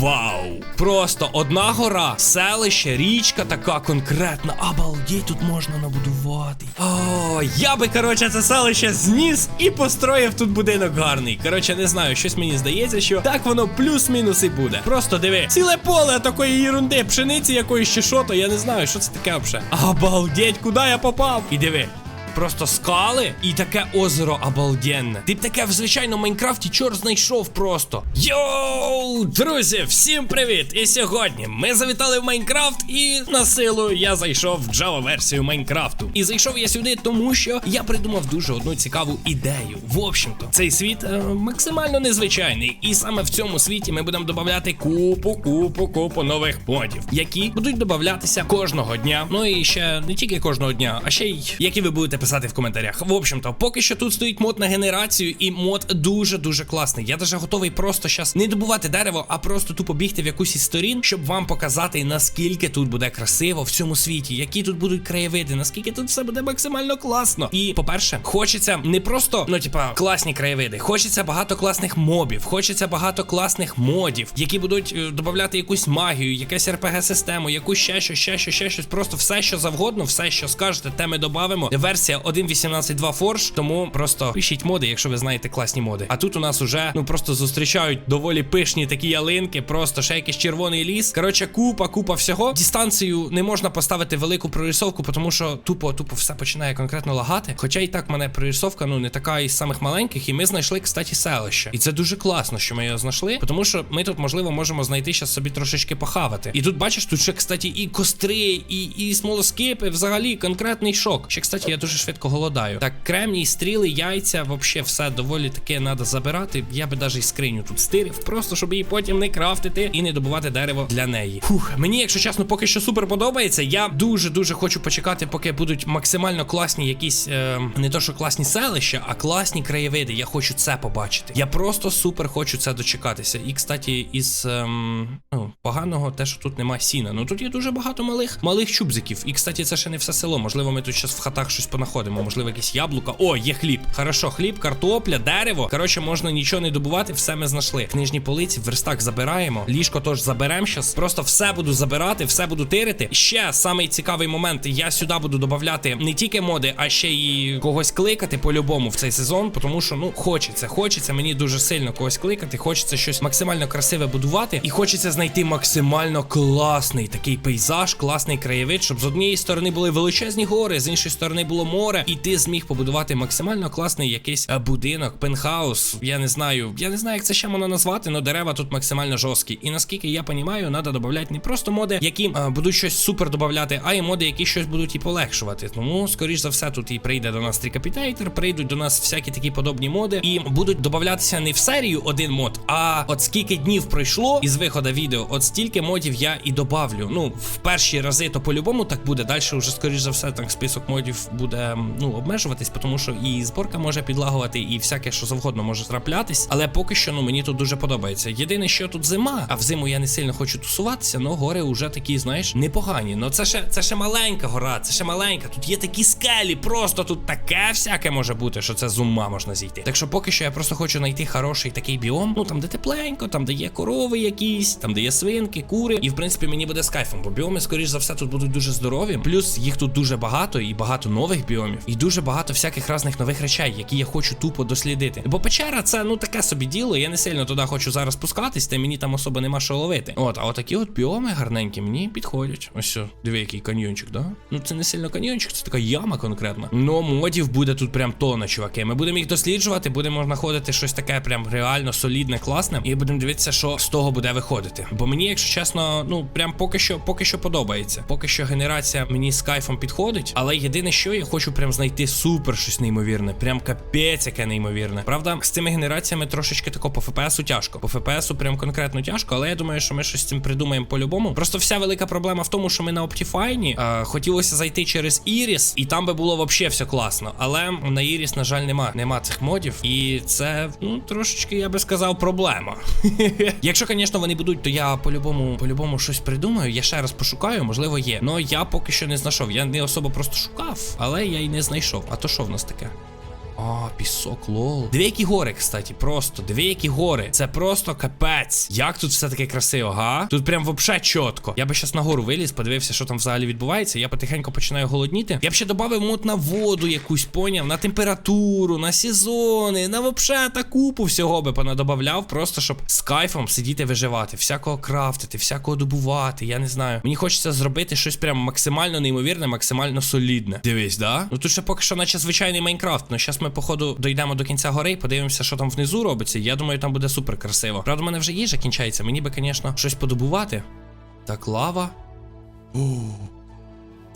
Вау! Просто одна гора, селище, річка така конкретна. Обалдеть, тут можна набудувати. О, я би, коротше, це селище зніс і построїв тут будинок гарний. Коротше, не знаю, щось мені здається, що так воно плюс-мінус і буде. Просто диви, ціле поле такої єрунди, пшениці якоїсь чи що, то я не знаю, що це таке взагалі. Обалдеть, куди я попав? І диви. Просто скали і таке озеро обалденне. Ти б таке в звичайному Майнкрафті чорт знайшов просто. Йоу, друзі, всім привіт! І сьогодні ми завітали в Майнкрафт, і на силу я зайшов в Java версію Майнкрафту. І зайшов я сюди, тому що я придумав дуже одну цікаву ідею. В общем-то, цей світ е, максимально незвичайний. І саме в цьому світі ми будемо додавати купу, купу, купу нових модів, які будуть додаватися кожного дня. Ну і ще не тільки кожного дня, а ще й які ви будете писати в коментарях. В общем-то, поки що тут стоїть мод на генерацію, і мод дуже-дуже класний. Я даже готовий просто щас не добувати дерево, а просто тупо бігти в якусь із сторін, щоб вам показати, наскільки тут буде красиво в цьому світі, які тут будуть краєвиди, наскільки тут все буде максимально класно. І, по-перше, хочеться не просто, ну, типа, класні краєвиди, хочеться багато класних мобів, хочеться багато класних модів, які будуть е, додавати якусь магію, якась РПГ-систему, якусь ще щось, ще щось, ще щось. Просто все, що завгодно, все, що скажете, те ми додамо. Версія 1.18.2 Forge, тому просто пишіть моди, якщо ви знаєте класні моди. А тут у нас уже ну просто зустрічають доволі пишні такі ялинки, просто ще якийсь червоний ліс. Коротше, купа, купа всього. Дистанцію не можна поставити велику прорисовку, тому що тупо, тупо все починає конкретно лагати. Хоча і так мене прорисовка ну не така із самих маленьких, і ми знайшли, кстати, селище. І це дуже класно, що ми його знайшли, тому що ми тут, можливо, можемо знайти щас собі трошечки похавати. І тут бачиш, тут ще, кстати, і костри, і, і смолоскипи, взагалі конкретний шок. Ще, кстати, я дуже швидко голодаю. Так, кремній, стріли, яйця, вообще все доволі таке треба забирати. Я би навіть скриню тут стирив, просто щоб її потім не крафтити і не добувати дерево для неї. Фух, мені, якщо чесно, поки що супер подобається. Я дуже дуже хочу почекати, поки будуть максимально класні якісь е, не то, що класні селища, а класні краєвиди. Я хочу це побачити. Я просто супер хочу це дочекатися. І, кстати, із ем, ну, поганого, те, що тут нема сіна. Ну тут є дуже багато малих малих чубзиків. І, кстати, це ще не все село. Можливо, ми тут зараз в хатах щось понаходимо. Можливо, якісь яблука. О, є хліб. Хорошо, хліб, картопля, дерево. Коротше, можна нічого не добувати, все ми знайшли. Книжні полиці, верстак забираємо. Ліжко теж заберемо щас. Просто все буду забирати, все буду тирити. Ще самий цікавий момент. Я сюди буду додавати не тільки моди, а ще й когось кликати по-любому в цей сезон. Тому що, ну, хочеться, хочеться мені дуже сильно когось кликати. Хочеться щось максимально красиве будувати. І хочеться знайти максимально класний такий пейзаж, класний краєвид, щоб з однієї сторони були величезні гори, з іншої сторони було море, і ти зміг побудувати максимально класний якийсь е, будинок, пентхаус. Я не знаю, я не знаю, як це ще можна назвати, але дерева тут максимально жорсткі. І наскільки я розумію, треба додати не просто моди, які е, будуть щось супер додавати, а й моди, які щось будуть і полегшувати. Тому, скоріш за все, тут і прийде до нас Трікапітейтер, прийдуть до нас всякі такі подобні моди, і будуть додаватися не в серію один мод, а от скільки днів пройшло із виходу відео, от стільки модів я і добавлю. Ну, в перші рази то по-любому так буде. Далі вже, скоріш за все, так список модів буде ну, обмежуватись, тому що і зборка може підлагувати, і всяке, що завгодно може траплятись. Але поки що ну мені тут дуже подобається. Єдине, що тут зима, а взиму я не сильно хочу тусуватися, але гори вже такі, знаєш, непогані. Ну це ще це ще маленька гора, це ще маленька. Тут є такі скелі, просто тут таке всяке може бути, що це з ума можна зійти. Так що поки що я просто хочу знайти хороший такий біом. Ну там, де тепленько, там де є корови якісь, там де є свинки, кури. І в принципі мені буде з кайфом, бо біоми, скоріш за все, тут будуть дуже здорові. Плюс їх тут дуже багато і багато нових біомів, і дуже багато всяких різних нових речей, які я хочу тупо дослідити. Бо печера це ну таке собі діло. Я не сильно туди хочу зараз спускатись, та мені там особо нема що ловити. От, а отакі от біоми гарненькі мені підходять. Ось все, диви, який каньйончик, да? Ну це не сильно каньйончик, це така яма конкретно. Ну модів буде тут прям тонна, чуваки. Ми будемо їх досліджувати, будемо знаходити щось таке, прям реально солідне, класне, і будемо дивитися, що з того буде виходити. Бо мені, якщо чесно, ну прям поки що, поки що подобається. Поки що генерація мені з кайфом підходить, але єдине, що я хочу прям знайти супер щось неймовірне, прям капець, яке неймовірне. Правда, з цими генераціями трошечки тако по ФПСу тяжко. По ФПСу прям конкретно тяжко, але я думаю, що ми щось з цим придумаємо по-любому. Просто вся велика проблема в тому, що ми на Optifine е, хотілося зайти через Iris, і там би було вообще все класно. Але на Iris, на жаль, нема. Нема цих модів. І це, ну, трошечки, я би сказав, проблема. Якщо, звісно, вони будуть, то я по-любому, по-любому щось придумаю. Я ще раз пошукаю, можливо, є. Но я поки що не знайшов. Я не особо просто шукав, але я й не знайшов. А то що в нас таке? А, пісок, лол. Диви, гори, кстати, просто. Диви, які гори. Це просто капець. Як тут все таке красиво, га? Тут прям вообще чітко. Я би щас нагору виліз, подивився, що там взагалі відбувається. Я потихеньку починаю голодніти. Я б ще додав мод на воду якусь, поняв, на температуру, на сезони, на вообще та купу всього би понадобавляв, просто щоб з кайфом сидіти виживати, всякого крафтити, всякого добувати. Я не знаю. Мені хочеться зробити щось прям максимально неймовірне, максимально солідне. Дивись, да? Ну тут ще поки що, наче звичайний Майнкрафт. Ну зараз ми, походу, дійдемо до кінця гори і подивимося, що там внизу робиться. Я думаю, там буде супер красиво. Правда, в мене вже їжа кінчається. Мені би, звісно, щось подобувати. Так, лава.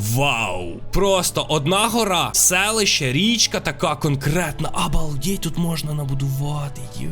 Вау! Просто одна гора, селище, річка така конкретна. Обалдеть, тут можна набудувати. Йо.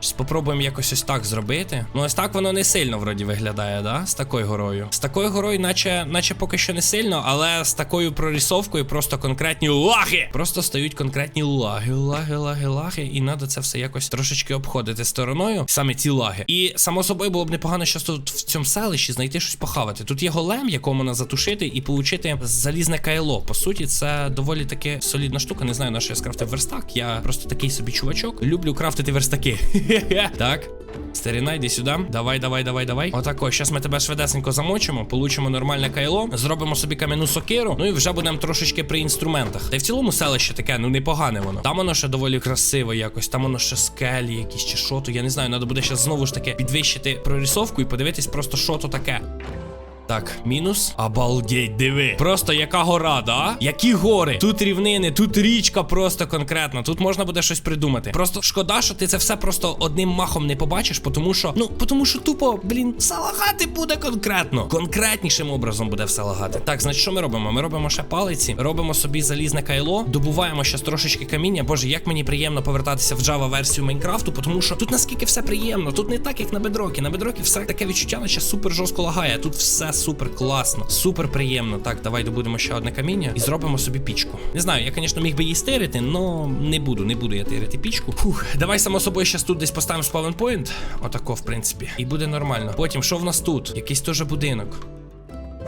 Спробуємо якось ось так зробити. Ну, ось так воно не сильно вроді виглядає, да? З такою горою. З такою горою, наче, наче поки що не сильно, але з такою прорисовкою просто конкретні лаги. Просто стають конкретні лаги, лаги, лаги, лаги. І треба це все якось трошечки обходити стороною. Саме ці лаги. І само собою було б непогано щас тут в цьому селищі знайти щось похавати. Тут є голем, якого можна затушити і отримати залізне кайло. По суті, це доволі таки солідна штука. Не знаю, на що я скрафтив верстак. Я просто такий собі чувачок. Люблю крафтити верстаки. Так. Старіна, йди сюди. Давай, давай, давай, давай. Отако, зараз ми тебе швидесенько замочимо, получимо нормальне кайло, зробимо собі кам'яну сокиру, ну і вже будемо трошечки при інструментах. Та й в цілому селище таке, ну непогане воно. Там воно ще доволі красиве якось, там воно ще скелі якісь чи що. Я не знаю, треба буде ще знову ж таки підвищити прорисовку і подивитись просто, що то таке. Так, мінус. Обалдеть, диви. Просто яка гора, да? Які гори? Тут рівнини, тут річка просто конкретно. Тут можна буде щось придумати. Просто шкода, що ти це все просто одним махом не побачиш, тому що, ну, тому що тупо, блін, все лагати буде конкретно. Конкретнішим образом буде все лагати. Так, значить, що ми робимо? Ми робимо ще палиці, робимо собі залізне кайло, добуваємо ще трошечки каміння. Боже, як мені приємно повертатися в Java версію Майнкрафту, тому що тут наскільки все приємно. Тут не так, як на бедрокі. На бедрокі все таке відчуття, наче супер жорстко лагає. Тут все супер класно, супер приємно. Так, давай добудемо ще одне каміння і зробимо собі пічку. Не знаю, я, звісно, міг би її стирити, але не буду, не буду я тирити пічку. Фух, давай само собою зараз тут десь поставимо спавенпойнт. Отако, в принципі. І буде нормально. Потім, що в нас тут? Якийсь теж будинок.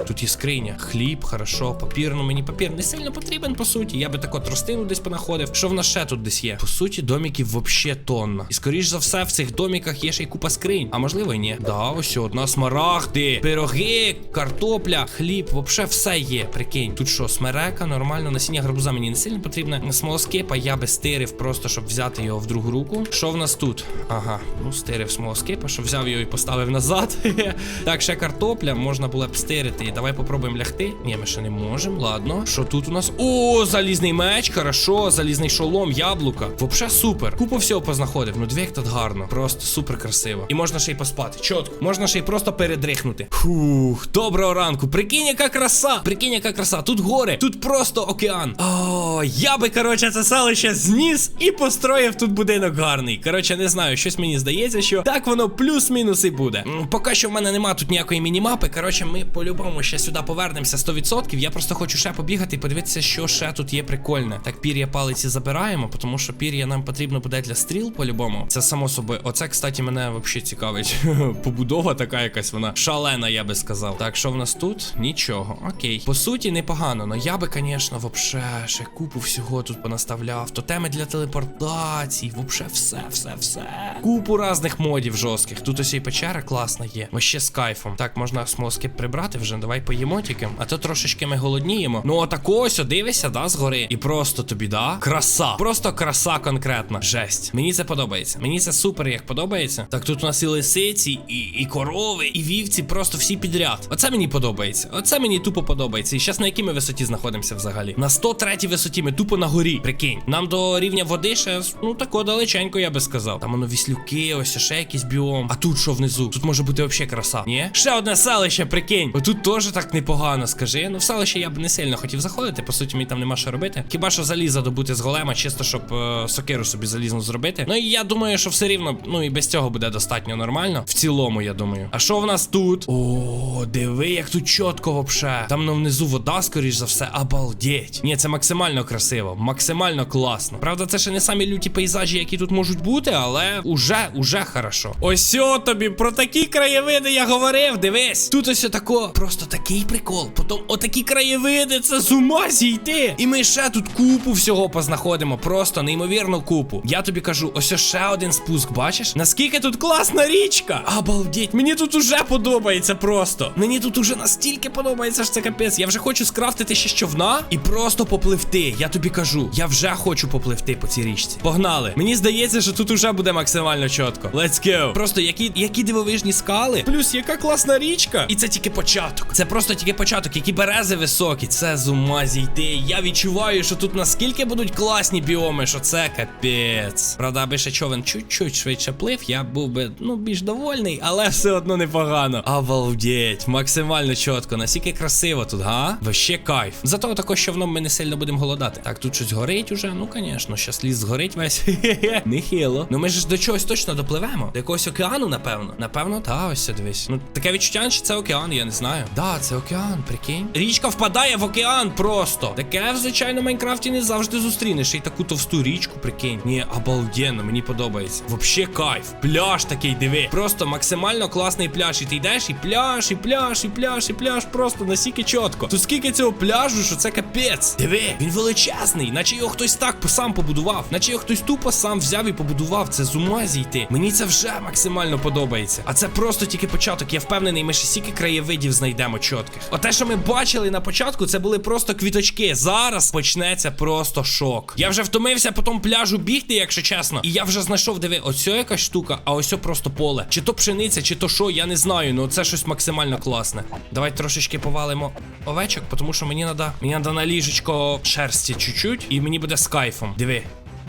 Тут є скриня, хліб, хорошо, папір. Ну мені папір не сильно потрібен, по суті. Я би тако тростину десь понаходив. Що в нас ще тут десь є? По суті, доміків вообще тонна. І скоріш за все, в цих доміках є ще й купа скринь. А можливо, і ні. Да, ось одна смарагди, пироги, картопля, хліб, вообще все є. Прикинь. Тут що, смерека, нормально, насіння гарбуза мені не сильно потрібне. Смолоскипа я би стирив, просто щоб взяти його в другу руку. Що в нас тут? Ага, ну стирив смолоскипа, що взяв його і поставив назад. так, ще картопля, можна було б стирити. Давай попробуємо лягти. Ні, ми ще не можемо. Ладно. Що тут у нас? О, залізний меч, хорошо, залізний шолом, яблука. Вообще супер. Купу всього познаходив. Ну, дві тут гарно. Просто супер красиво. І можна ще й поспати. Чотко. Можна ще й просто передрихнути. Фух, доброго ранку. Прикинь, яка краса. Прикинь, яка краса. Тут гори, тут просто океан. О, я би, коротше, це селище зніс і построїв тут будинок гарний. Коротше, не знаю, щось мені здається, що так воно плюс-мінус і буде. Поки що в мене нема тут ніякої мінімапи. Коротше, ми по-любому ще сюди повернемося 100%. Я просто хочу ще побігати і подивитися, що ще тут є прикольне. Так, пір'я палиці забираємо, тому що пір'я нам потрібно буде для стріл по-любому. Це само собою. Оце, кстати, мене взагалі цікавить. Побудова така якась, вона шалена, я би сказав. Так, що в нас тут? Нічого. Окей. По суті, непогано. Но я би, звісно, вообще ще купу всього тут понаставляв. Тотеми для телепортацій. Вообще все, все, все. Купу разних модів жорстких. Тут ось і печера класна є. Вообще з кайфом. Так, можна смолоскип прибрати вже. Давай поїмо тільки. А то трошечки ми голодніємо. Ну отако ось дивися, да, згори. І просто тобі, да? Краса. Просто краса конкретна. Жесть. Мені це подобається. Мені це супер, як подобається. Так тут у нас і лисиці, і, і корови, і вівці, просто всі підряд. Оце мені подобається. Оце мені тупо подобається. І зараз на якій ми висоті знаходимося взагалі? На 103 висоті ми тупо на горі. Прикинь. Нам до рівня води ще, ну тако далеченько, я би сказав. Там воно віслюки, ось ще якийсь біом. А тут що внизу? Тут може бути взагалі краса. Ні? Ще одне селище, прикинь. Отут теж так непогано, скажи. Ну в селище я б не сильно хотів заходити. По суті, мені там нема що робити. Хіба що заліза добути з голема, чисто щоб е, сокиру собі залізну зробити. Ну і я думаю, що все рівно, ну і без цього буде достатньо нормально. В цілому, я думаю. А що в нас тут? О, диви, як тут чітко вообще. Там ну, внизу вода, скоріш за все, обалдеть. Ні, це максимально красиво, максимально класно. Правда, це ще не самі люті пейзажі, які тут можуть бути, але уже, уже хорошо. Ось тобі про такі краєвиди я говорив. Дивись. Тут ось тако просто просто такий прикол. Потім отакі краєвиди, це з ума зійти. І ми ще тут купу всього познаходимо. Просто неймовірну купу. Я тобі кажу, ось ще один спуск, бачиш? Наскільки тут класна річка? Обалдеть, мені тут уже подобається просто. Мені тут уже настільки подобається, що це капець. Я вже хочу скрафтити ще човна і просто попливти. Я тобі кажу, я вже хочу попливти по цій річці. Погнали. Мені здається, що тут уже буде максимально чітко. Let's go. Просто які, які дивовижні скали. Плюс яка класна річка. І це тільки початок. Це просто тільки початок. Які берези високі. Це з ума зійти. Я відчуваю, що тут наскільки будуть класні біоми, що це капець. Правда, аби ще човен чуть-чуть швидше плив, я був би ну більш довольний, але все одно непогано. Обалдеть, максимально чітко. Наскільки красиво тут, га? Вообще кайф. Зато також човном ми не сильно будемо голодати. Так, тут щось горить уже. Ну, звісно, щас ліс згорить весь. Нехило. Ну ми ж до чогось точно допливемо. До якогось океану, напевно. Напевно, та ось дивись. Ну, таке відчуття, що це океан, я не знаю. Да, це океан, прикинь. Річка впадає в океан просто. Таке в звичайно Майнкрафті не завжди зустрінеш. І таку товсту річку, прикинь. Ні, обалденно, мені подобається. Вообще кайф. Пляж такий, диви. Просто максимально класний пляж. І ти йдеш, і пляж, і пляж, і пляж, і пляж. Просто настільки чітко. Тут скільки цього пляжу, що це капець. Диви, він величезний, наче його хтось так сам побудував. Наче його хтось тупо сам взяв і побудував. Це з ума зійти. Мені це вже максимально подобається. А це просто тільки початок. Я впевнений, ми ще стільки краєвидів знайдемо чітких. Оте, що ми бачили на початку, це були просто квіточки. Зараз почнеться просто шок. Я вже втомився по тому пляжу бігти, якщо чесно. І я вже знайшов, диви, ось якась штука, а ось просто поле. Чи то пшениця, чи то що, я не знаю. Ну це щось максимально класне. Давай трошечки повалимо овечок, тому що мені треба мені надо на ліжечко шерсті чуть-чуть, і мені буде з кайфом. Диви.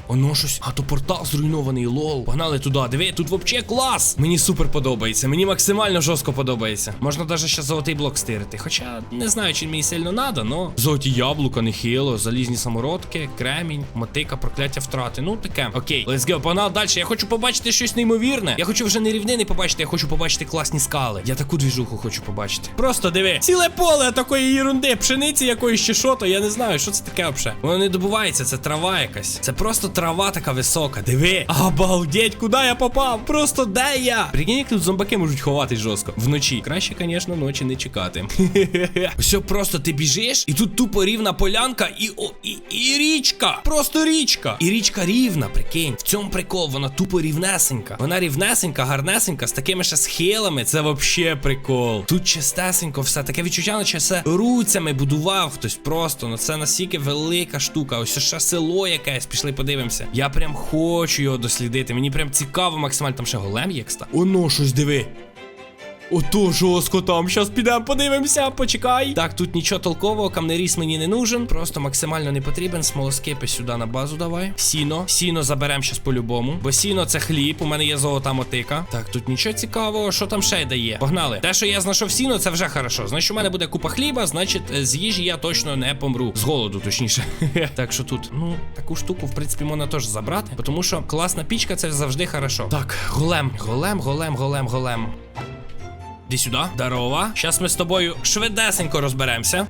Оно щось. А то портал зруйнований, лол. Погнали туди. Диви, тут вообще клас. Мені супер подобається. Мені максимально жорстко подобається. Можна навіть ще золотий блок стирити. Хоча не знаю, чи мені сильно надо, но золоті яблука, нехило, залізні самородки, кремінь, мотика, прокляття втрати. Ну таке. Окей, let's go. Погнали далі. Я хочу побачити щось неймовірне. Я хочу вже не рівнини побачити, я хочу побачити класні скали. Я таку двіжуху хочу побачити. Просто диви. Ціле поле такої ерунди, пшениці якоїсь чи що то. Я не знаю, що це таке взагалі. Воно не добувається, це трава якась. Це просто трава така висока. Диви. Обалдеть, куди я попав? Просто де я? Прикинь, як тут зомбаки можуть ховатись жорстко. Вночі. Краще, звісно, ночі не чекати. Все просто ти біжиш, і тут тупо рівна полянка, і о, і, і річка. Просто річка. І річка рівна, прикинь. В цьому прикол, вона тупо рівнесенька. Вона рівнесенька, гарнесенька, з такими ще схилами. Це вообще прикол. Тут чистесенько все. Таке відчуття, наче все руцями будував хтось просто. Ну це настільки велика штука. Ось ще село якесь. Пішли, подивимося. Я прям хочу його дослідити. Мені прям цікаво максимально. Там ще голем є, кста. Оно щось диви. Ото жорстко там. Щас підемо, подивимося, почекай. Так, тут нічого толкового, камнеріс мені не нужен. Просто максимально не потрібен. Смолоскипи сюди на базу давай. Сіно. Сіно заберемо щас по-любому. Бо сіно це хліб. У мене є золота мотика. Так, тут нічого цікавого. Що там ще дає? Погнали. Те, що я знайшов сіно, це вже хорошо. Значить, у мене буде купа хліба, значить, з їжі я точно не помру. З голоду, точніше. так що тут, ну, таку штуку, в принципі, можна теж забрати. Тому що класна пічка це завжди хорошо. Так, голем, голем, голем, голем, голем. Іди сюди. Дарова. Щас ми з тобою швидесенько розберемося.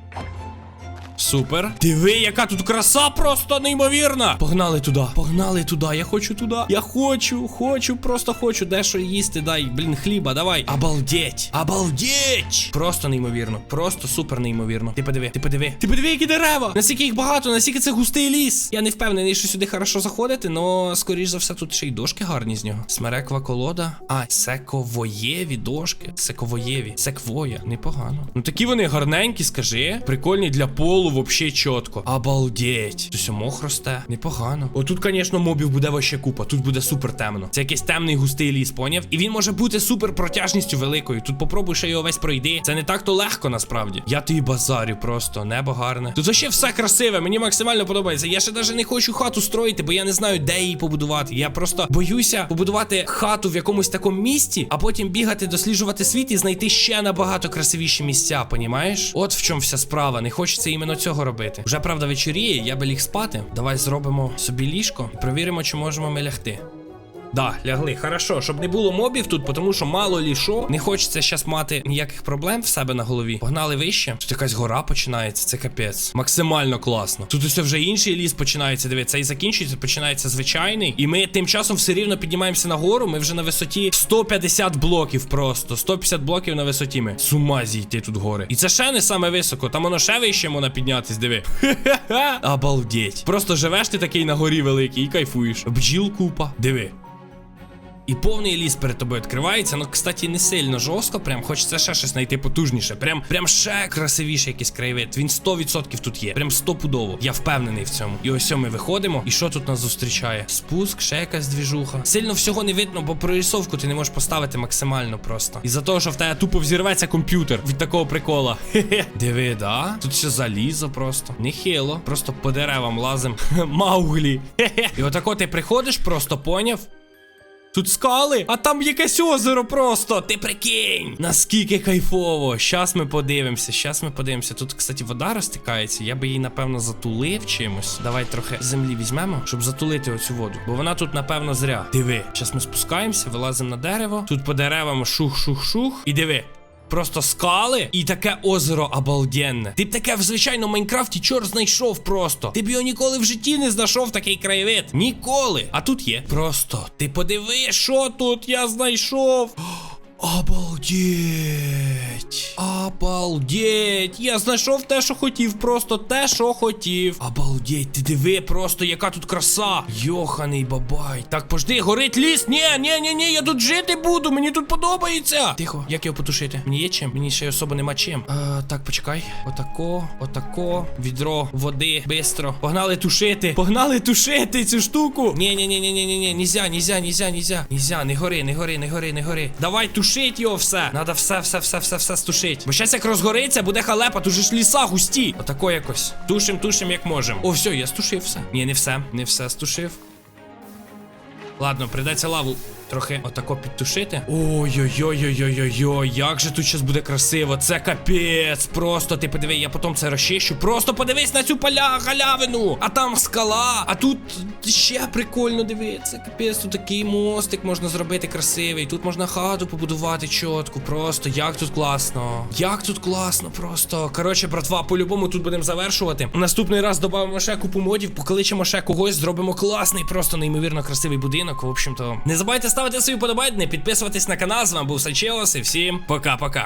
Супер. Диви, яка тут краса просто неймовірна. Погнали туди. Погнали туди. Я хочу туди. Я хочу, хочу, просто хочу дещо їсти. Дай, блін, хліба, давай. Обалдеть. Обалдеть. Просто неймовірно. Просто супер неймовірно. Ти подиви, ти подиви. Ти подиви, які дерева. Наскільки їх багато, наскільки це густий ліс. Я не впевнений, що сюди хорошо заходити, но скоріш за все тут ще й дошки гарні з нього. Смереква колода. А, сековоєві дошки. Сековоєві. Секвоя. Непогано. Ну такі вони гарненькі, скажи. Прикольні для полу, вообще чітко. Обалдеть. Тут мох росте. Непогано. Отут, звісно, мобів буде вообще купа. Тут буде супер темно. Це якийсь темний густий ліс, поняв? І він може бути супер протяжністю великою. Тут попробуй ще його весь пройди. Це не так то легко насправді. Я тобі базарю просто, небо гарне. Тут вообще все красиве, мені максимально подобається. Я ще навіть не хочу хату строїти, бо я не знаю, де її побудувати. Я просто боюся побудувати хату в якомусь такому місці, а потім бігати, досліджувати світ і знайти ще набагато красивіші місця, понімаєш? От в чому вся справа. Не хочеться іменно цього робити. Вже правда вечоріє, я би ліг спати. Давай зробимо собі ліжко і провіримо, чи можемо ми лягти. Да, лягли. Хорошо, щоб не було мобів тут, тому що мало лі що. Не хочеться зараз мати ніяких проблем в себе на голові. Погнали вище. Тут якась гора починається, це капець. Максимально класно. Тут усе вже інший ліс починається. Дивіться, і закінчується, починається звичайний. І ми тим часом все рівно піднімаємося на гору. Ми вже на висоті 150 блоків просто. 150 блоків на висоті ми. З ума зійти тут гори. І це ще не саме високо. Там воно ще вище можна піднятись, диви. Обалдеть. Просто живеш ти такий на горі великий і кайфуєш. Бджіл купа. Диви. І повний ліс перед тобою відкривається. Ну, кстати, не сильно жорстко. Прям хочеться ще щось знайти потужніше. Прям прям ще красивіше якийсь краєвид. Він 100% тут є. Прям стопудово. Я впевнений в цьому. І ось ми виходимо. І що тут нас зустрічає? Спуск, ще якась двіжуха. Сильно всього не видно, бо прорисовку ти не можеш поставити максимально просто. І за того, що в тебе тупо взірветься комп'ютер від такого прикола. Хе-хе. Диви, да? Тут ще залізо просто. Нехило. Просто по деревам лазим. Мауглі. Хе-хе. І отако ти приходиш, просто поняв. Тут скали, а там якесь озеро просто. Ти прикинь. Наскільки кайфово. Щас ми подивимося. Щас ми подивимося. Тут, кстати, вода розтикається. Я би її, напевно, затулив чимось. Давай трохи землі візьмемо, щоб затулити оцю воду. Бо вона тут, напевно, зря. Диви. Щас ми спускаємося, вилазимо на дерево. Тут по деревам шух-шух-шух. І диви. Просто скали і таке озеро обалденне. Ти б таке в звичайному Майнкрафті чор знайшов просто. Ти б його ніколи в житті не знайшов такий краєвид. Ніколи. А тут є. Просто ти подиви, що тут я знайшов. Обалдеть. Обалдеть. Я знайшов те, що хотів. Просто те, що хотів. Обалдеть, ти диви, просто яка тут краса. Йоханий бабай. Так, пожди, горить ліс. Ні, ні, ні, ні, я тут жити буду. Мені тут подобається. Тихо, як його потушити? Мені є чим? Мені ще особо нема чим. А, так, почекай. Отако, отако. Відро води. Бистро. Погнали тушити. Погнали тушити цю штуку. Ні, ні, ні, ні, ні, ні, ні. Нізя, нізя, нізя, нізя. Нізя, не гори, не гори, не гори, не гори. Давай тушить його все. Надо все, все, все, все, все стушить. Бо щас як розгориться, буде халепа, тут же ж ліса густі. Отако якось. Тушим, тушим, як можем. О, все, я стушив все. Ні, не все, не все стушив. Ладно, придеться лаву трохи отако підтушити. Ой-ой-ой-ой-ой-ой, як же тут щас буде красиво. Це капець. Просто ти подиви, я потім це розчищу. Просто подивись на цю поля галявину. А там скала. А тут ще прикольно диви. Це капець, тут такий мостик можна зробити красивий. Тут можна хату побудувати чітку. Просто як тут класно. Як тут класно, просто. Коротше, братва, по-любому тут будемо завершувати. Наступний раз додамо ще купу модів, покличемо ще когось, зробимо класний, просто неймовірно красивий будинок. В общем-то, не забувайте ставити свої подобайки, підписуватись на канал. З вами був Сачелос і всім пока-пока.